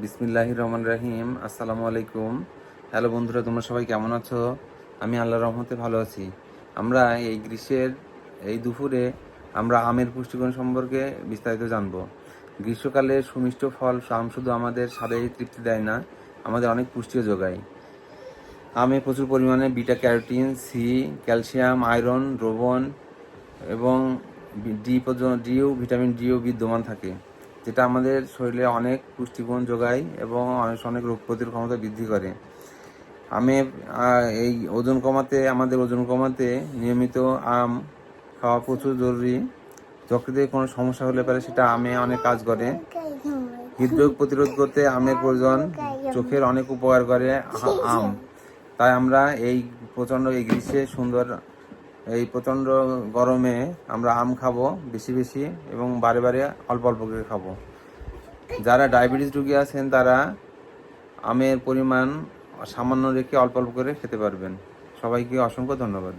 বিসমিল্লাহ রহমান রাহিম। আসসালামু আলাইকুম। হ্যালো বন্ধুরা, তোমরা সবাই কেমন আছো? আমি আল্লাহ রহমতে ভালো আছি। আমরা এই গ্রীষ্মের, এই দুপুরে আমরা আমের পুষ্টিগুণ সম্পর্কে বিস্তারিত জানব। গ্রীষ্মকালে সুমিষ্ট ফল, আম শুধু আমাদের স্বাদেই তৃপ্তি দেয় না, আমাদের অনেক পুষ্টিও যোগায়। আমে প্রচুর পরিমাণে beta carotene C calcium, iron, দ্রবণ এবং ডি ডিও, ভিটামিন ডিও বিদ্যমান থাকে। যেটা আমাদের শরীরে অনেক পুষ্টিগুণ যোগায় এবং অনেক রোগ প্রতিরোধ ক্ষমতা বৃদ্ধি করে। আমে এই ওজন কমাতে, আমাদের ওজন কমাতে নিয়মিত আম খাওয়া প্রচুর জরুরি। যকৃতের কোনো সমস্যা হলে পারে সেটা আমে অনেক কাজ করে। হৃদরোগ প্রতিরোধ করতে আমের প্রয়োজন, চোখের অনেক উপকার করে আম। তাই আমরা এই প্রচণ্ড এই গ্রীষ্মে সুন্দর এই প্রচণ্ড গরমে আমরা আম খাব বেশি বেশি এবং বারে বারে অল্প অল্প করে খাব। যারা ডায়াবেটিস রুগী আছেন, তারা আমের পরিমাণ সামান্য রেখে অল্প অল্প করে খেতে পারবেন। সবাইকে অসংখ্য ধন্যবাদ।